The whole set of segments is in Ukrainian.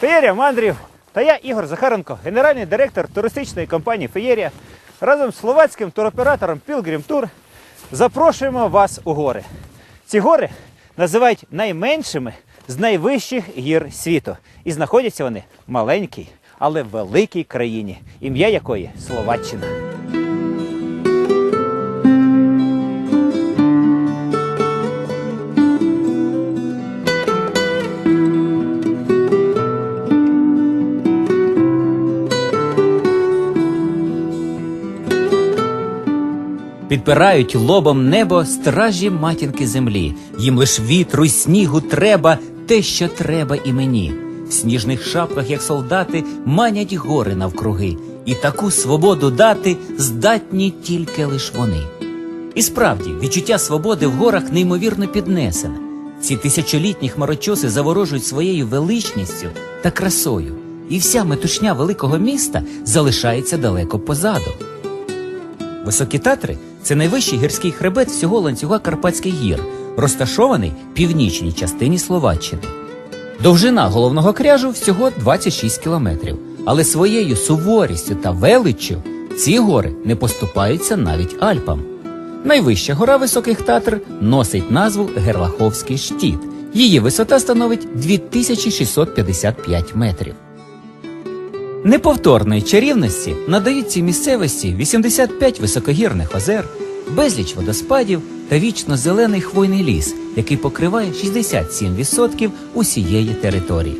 Феєрія мандрів! Та я Ігор Захаренко, генеральний директор туристичної компанії Феєрія. Разом з словацьким туроператором Pilgrim Tour запрошуємо вас у гори. Ці гори називають найменшими з найвищих гір світу. І знаходяться вони в маленькій, але великій країні, ім'я якої Словаччина. Підпирають лобом небо стражі матінки землі. Їм лиш вітру й снігу треба те, що треба і мені. В сніжних шапках, як солдати, манять гори навкруги, і таку свободу дати здатні тільки лиш вони. І справді, відчуття свободи в горах неймовірно піднесене. Ці тисячолітні хмарочоси заворожують своєю величністю та красою, і вся метушня великого міста залишається далеко позаду. Високі Татри це найвищий гірський хребет всього ланцюга Карпатських гір, розташований в північній частині Словаччини. Довжина головного кряжу всього 26 кілометрів, але своєю суворістю та величчю ці гори не поступаються навіть Альпам. Найвища гора високих Татр носить назву Герлаховський штіт. Її висота становить 2655 метрів. Неповторної чарівності надають цій місцевості 85 високогірних озер, безліч водоспадів та вічно зелений хвойний ліс, який покриває 67% усієї території.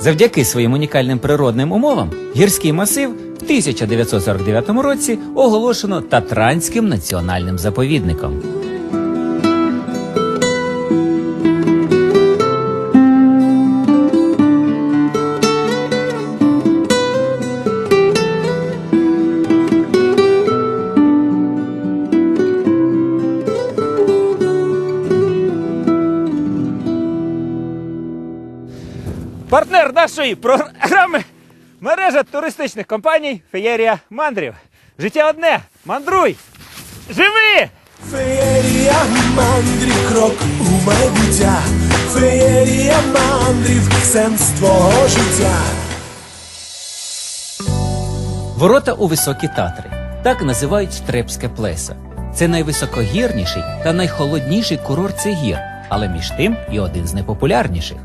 Завдяки своїм унікальним природним умовам гірський масив в 1949 році оголошено Татранським національним заповідником. Нашої програми мережа туристичних компаній Феєрія Мандрів. Життя одне. Мандруй! Живи! Феєрія мандрів, крок у майбуття, феєрія мандрів, сенс твого життя. Ворота у високі Татри. Так називають Штрепське плесо. Це найвисокогірніший та найхолодніший курорт цих гір, але між тим і один з найпопулярніших.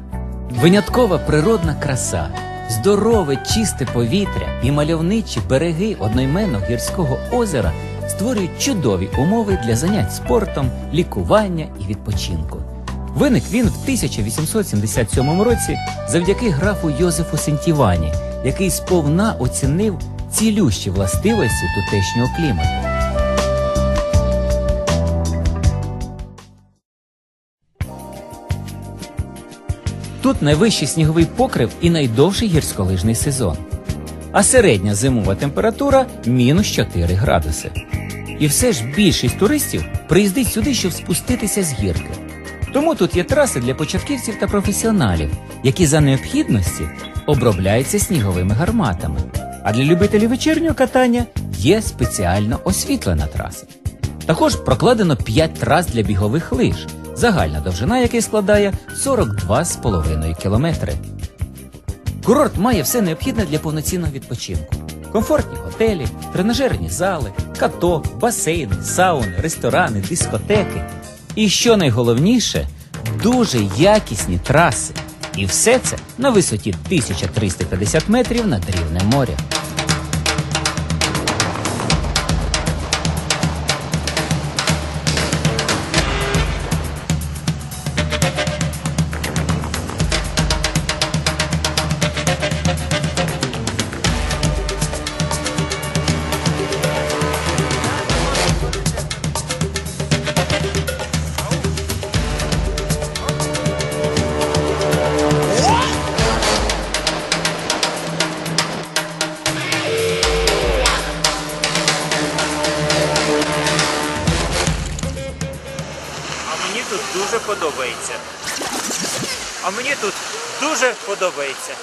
Виняткова природна краса, здорове, чисте повітря і мальовничі береги одноіменного гірського озера створюють чудові умови для занять спортом, лікування і відпочинку. Виник він в 1877 році завдяки графу Йозефу Сентівані, який сповна оцінив цілющі властивості тутешнього клімату. Тут найвищий сніговий покрив і найдовший гірськолижний сезон. А середня зимова температура мінус 4 градуси. І все ж більшість туристів приїздить сюди, щоб спуститися з гірки. Тому тут є траси для початківців та професіоналів, які за необхідності обробляються сніговими гарматами. А для любителів вечірнього катання є спеціально освітлена траса. Також прокладено 5 трас для бігових лиж, загальна довжина яких складає 42,5 кілометри. Курорт має все необхідне для повноцінного відпочинку: комфортні готелі, тренажерні зали, каток, басейни, сауни, ресторани, дискотеки. І що найголовніше, дуже якісні траси. І все це на висоті 1350 метрів над рівнем моря. Подобається.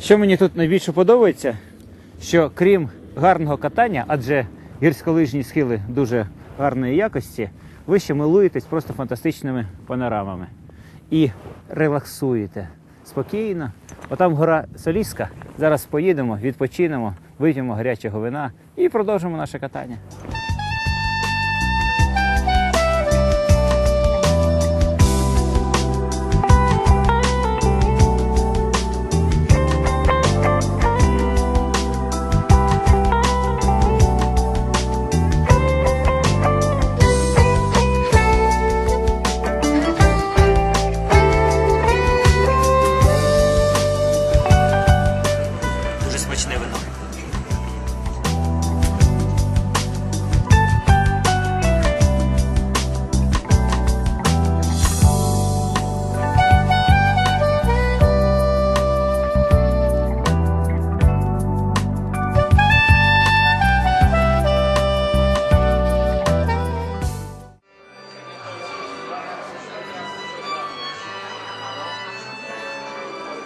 Що мені тут найбільше подобається, що крім гарного катання, адже гірськолижні схили дуже гарної якості, ви ще милуєтесь просто фантастичними панорамами і релаксуєте спокійно. Отам гора Соліська. Зараз поїдемо, відпочинемо, вип'ємо гарячого вина і продовжимо наше катання.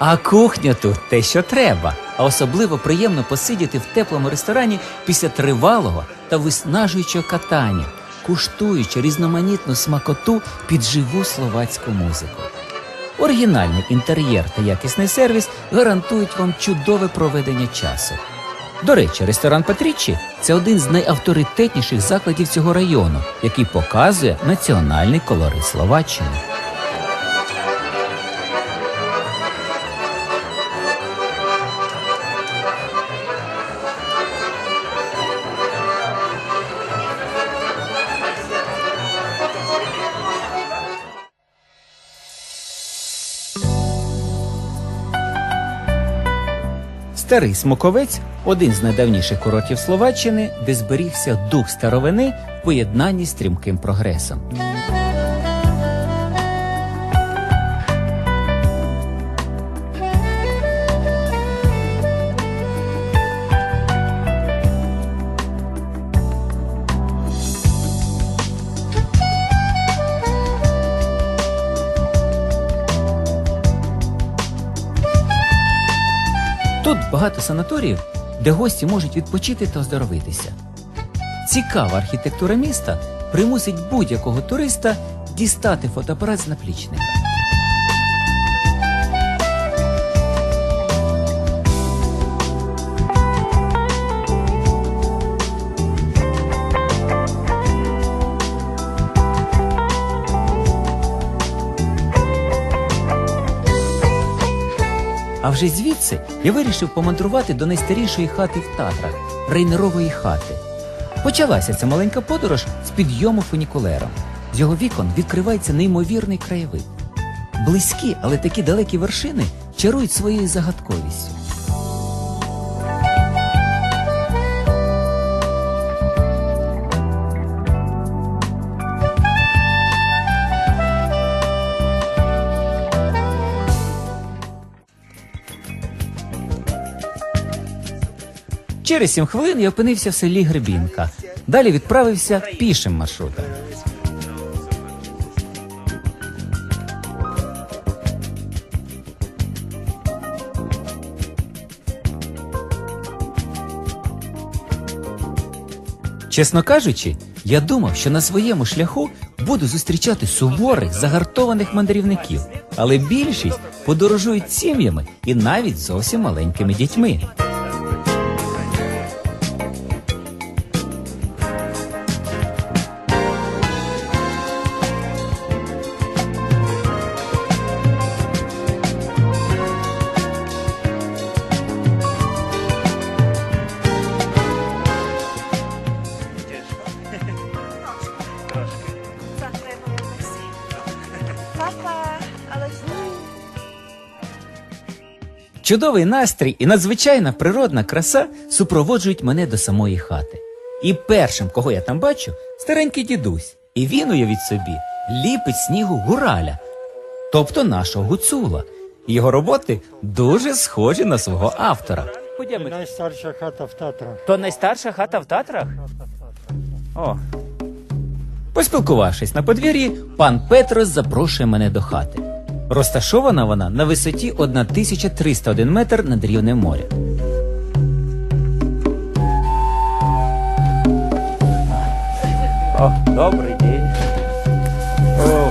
А кухня тут те, що треба. А особливо приємно посидіти в теплому ресторані після тривалого та виснажуючого катання, куштуючи різноманітну смакоту під живу словацьку музику. Оригінальний інтер'єр та якісний сервіс гарантують вам чудове проведення часу. До речі, ресторан Патріччі це один з найавторитетніших закладів цього району, який показує національний колорит Словаччини. Старий Смоковець один з найдавніших курортів Словаччини, де зберігся дух старовини в поєднанні з стрімким прогресом. Тут багато санаторіїв, де гості можуть відпочити та оздоровитися. Цікава архітектура міста примусить будь-якого туриста дістати фотоапарат з наплічника. Вже звідси я вирішив помандрувати до найстарішої хати в Татрах Рейнерової хати. Почалася ця маленька подорож з підйому фунікулером. З його вікон відкривається неймовірний краєвид. Близькі, але такі далекі вершини чарують своєю загадковістю. Через сім хвилин я опинився в селі Гребінка. Далі відправився пішим маршрутом. Чесно кажучи, я думав, що на своєму шляху буду зустрічати суворих, загартованих мандрівників, але більшість подорожують сім'ями і навіть зовсім маленькими дітьми. Чудовий настрій і надзвичайна природна краса супроводжують мене до самої хати. І першим, кого я там бачу, старенький дідусь. І він, уявіть собі, ліпить снігу гураля, тобто нашого гуцула. Його роботи дуже схожі на свого автора. Ходімо. Najstarsza chata w Tatrach. То найстарша хата в Татрах? О, Поспілкувавшись на подвір'ї, пан Петрос запрошує мене до хати. Розташована вона на висоті 1301 метр над рівнем моря. О, добрий день. О.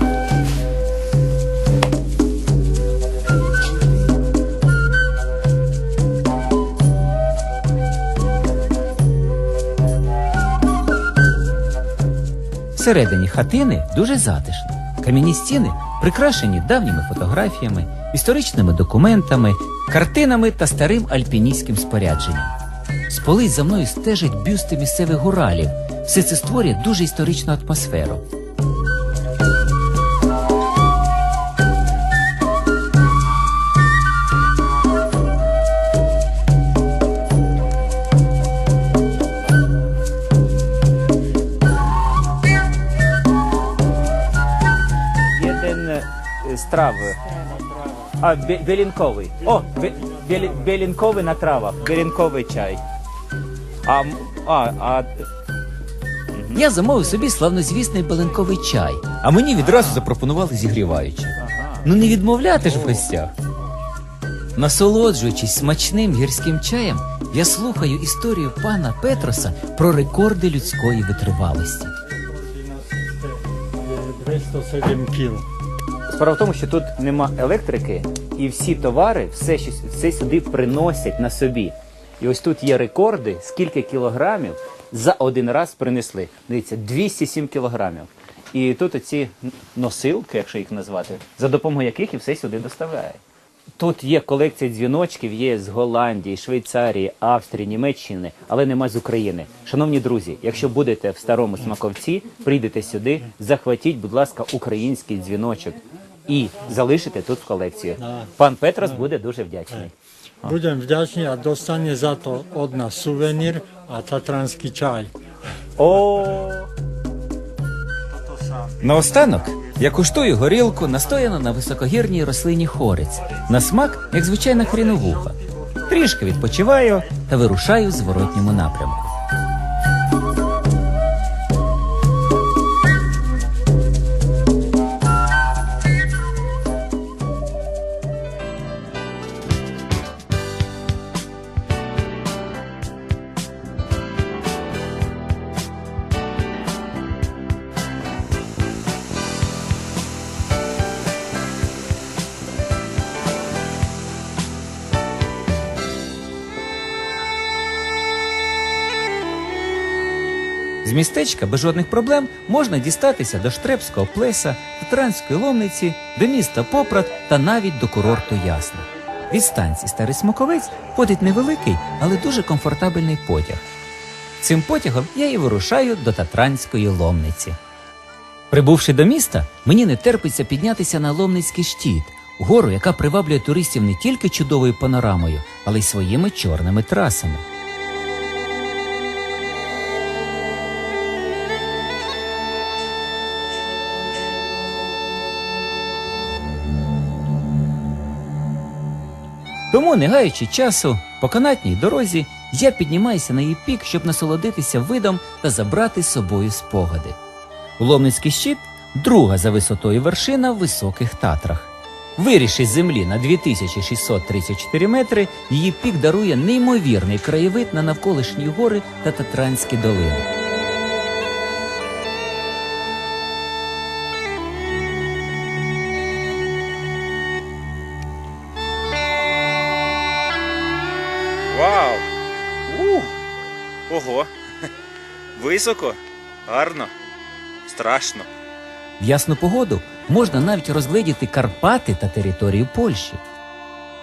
Всередині хатини дуже затишно. Кам'яні стіни прикрашені давніми фотографіями, історичними документами, картинами та старим альпіністським спорядженням. З полиць за мною стежать бюсти місцевих гуралів. Все це створює дуже історичну атмосферу. Bie, bielinkowy. O, bie, bieli, bielinkowy na trawach. Bielinkowy czaj. A, m- a, a Я замовив собі славнозвісний баленковий чай, а мені відразу запропонували зігріваючи. Ну не відмовляти ж в гостях. Насолоджуючись смачним гірським чаєм, я слухаю історію пана Петроса про рекорди людської витривалості. 207 кіл. Справа в тому, що тут нема електрики, і всі товари, все, все сюди приносять на собі. І ось тут є рекорди, скільки кілограмів за один раз принесли. Дивіться, 207 кілограмів. І тут оці носилки, якщо їх назвати, за допомогою яких і все сюди доставляє. Тут є колекція дзвіночків, є з Голландії, Швейцарії, Австрії, Німеччини, але нема з України. Шановні друзі, якщо будете в старому смаковці, прийдете сюди, захватіть, будь ласка, український дзвіночок і залишите тут в колекцію. Пан Петрос буде дуже вдячний. Будем вдячні, а достане за то од нас сувенір, а татранський чай. О, Наостанок я куштую горілку, настояну на високогірній рослині хорець, на смак, як звичайна хріновуха. Трішки відпочиваю та вирушаю в зворотньому напрямку. З містечка без жодних проблем можна дістатися до Штрепського плеса, Татранської ломниці, до міста Попрат та навіть до курорту Ясна. Від станції Старий Смоковець ходить невеликий, але дуже комфортабельний потяг. Цим потягом я і вирушаю до Татранської ломниці. Прибувши до міста, мені не терпиться піднятися на Ломницький щит, гору, яка приваблює туристів не тільки чудовою панорамою, але й своїми чорними трасами. Тому, не гаючи часу, по канатній дорозі я піднімаюся на її пік, щоб насолодитися видом та забрати з собою спогади. Ломницький щит друга за висотою вершина в високих татрах. Виріши з землі на 2634 метри, її пік дарує неймовірний краєвид на навколишні гори та Татранські долини. Високо, гарно, страшно. В ясну погоду можна навіть розгледіти Карпати та територію Польщі.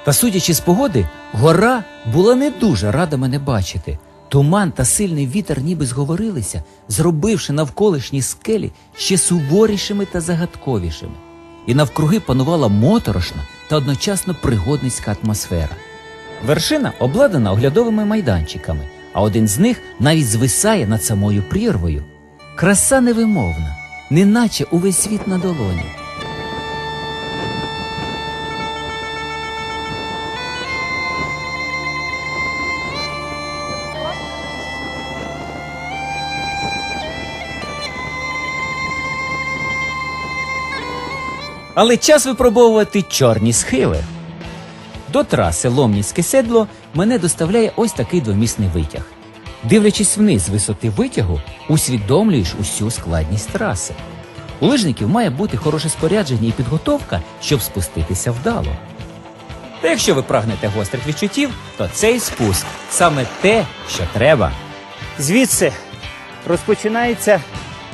Та судячи з погоди, гора була не дуже рада мене бачити. Туман та сильний вітер ніби зговорилися, зробивши навколишні скелі ще суворішими та загадковішими. І навкруги панувала моторошна та одночасно пригодницька атмосфера. Вершина обладнана оглядовими майданчиками, а один з них навіть звисає над самою прірвою. Краса невимовна, неначе увесь світ на долоні. Але час випробовувати чорні схили. До траси Ломніцьке седло мене доставляє ось такий двомісний витяг. Дивлячись вниз з висоти витягу, усвідомлюєш усю складність траси. У лижників має бути хороше спорядження і підготовка, щоб спуститися вдало. Та якщо ви прагнете гострих відчуттів, то цей спуск саме те, що треба. Звідси розпочинається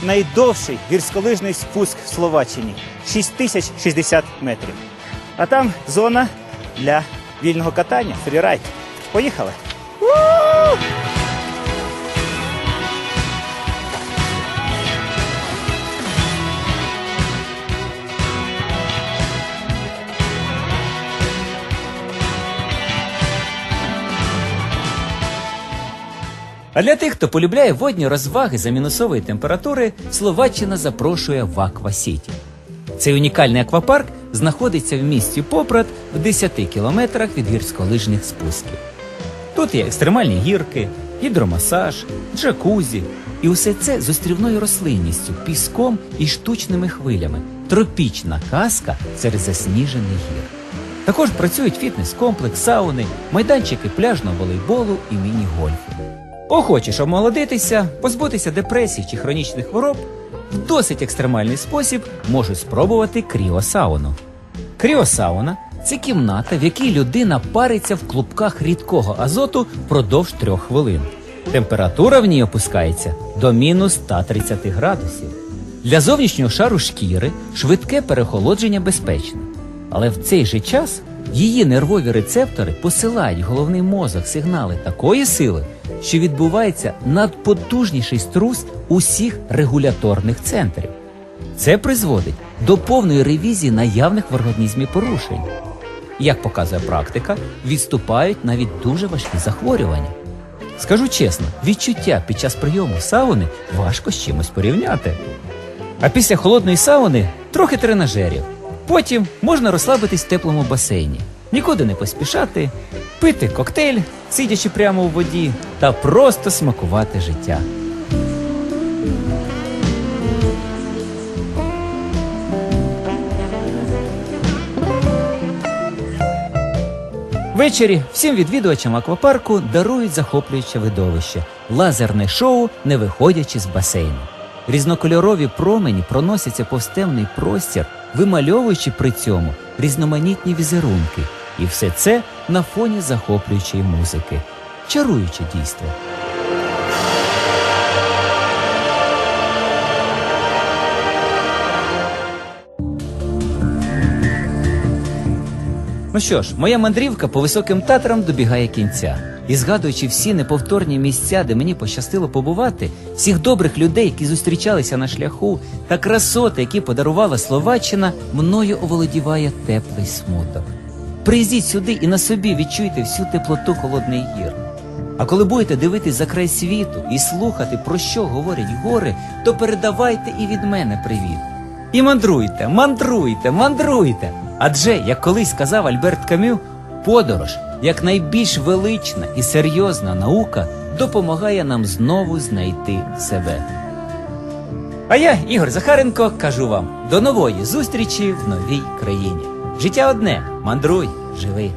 найдовший гірськолижний спуск в Словаччині 6060 метрів. А там зона для вільного катання, фрірайд. Поїхали! А для тих, хто полюбляє водні розваги за мінусової температури, Словаччина запрошує в Аква-Сіті. Цей унікальний аквапарк знаходиться в місті Попрат в 10 кілометрах від гірськолижних спусків. Тут є екстремальні гірки, гідромасаж, джакузі, і усе це з острівною рослинністю, піском і штучними хвилями. Тропічна казка серед засніжених гір. Також працюють фітнес-комплекс, сауни, майданчики пляжного волейболу і міні-гольфу. Охочеш омолодитися, позбутися депресії чи хронічних хвороб, в досить екстремальний спосіб можуть спробувати кріосауну. Кріосауна це кімната, в якій людина париться в клубках рідкого азоту впродовж трьох хвилин. Температура в ній опускається до мінус 130 градусів. Для зовнішнього шару шкіри швидке перехолодження безпечне. Але в цей же час її нервові рецептори посилають головний мозок сигнали такої сили, що відбувається надпотужніший струс усіх регуляторних центрів. Це призводить до повної ревізії наявних в організмі порушень. Як показує практика, відступають навіть дуже важкі захворювання. Скажу чесно, відчуття під час прийому сауни важко з чимось порівняти. А після холодної сауни трохи тренажерів. Потім можна розслабитись в теплому басейні, нікуди не поспішати, пити коктейль, сидячи прямо у воді, та просто смакувати життя. Ввечері всім відвідувачам аквапарку дарують захоплююче видовище лазерне шоу, не виходячи з басейну. Різнокольорові промені проносяться повз темний простір, вимальовуючи при цьому різноманітні візерунки. І все це на фоні захоплюючої музики. Чаруюче дійство. Ну що ж, моя мандрівка по високим татрам добігає кінця. І згадуючи всі неповторні місця, де мені пощастило побувати, всіх добрих людей, які зустрічалися на шляху, та красоти, які подарувала Словаччина, мною оволодіває теплий смуток. Приїздіть сюди і на собі відчуйте всю теплоту холодних гір. А коли будете дивитись за край світу і слухати, про що говорять гори, то передавайте і від мене привіт. І мандруйте, мандруйте, мандруйте. Адже, як колись сказав Альберт Камю, подорож, як найбільш велична і серйозна наука, допомагає нам знову знайти себе. А я, Ігор Захаренко, кажу вам до нової зустрічі в новій країні. Життя одне, мандруй, живи.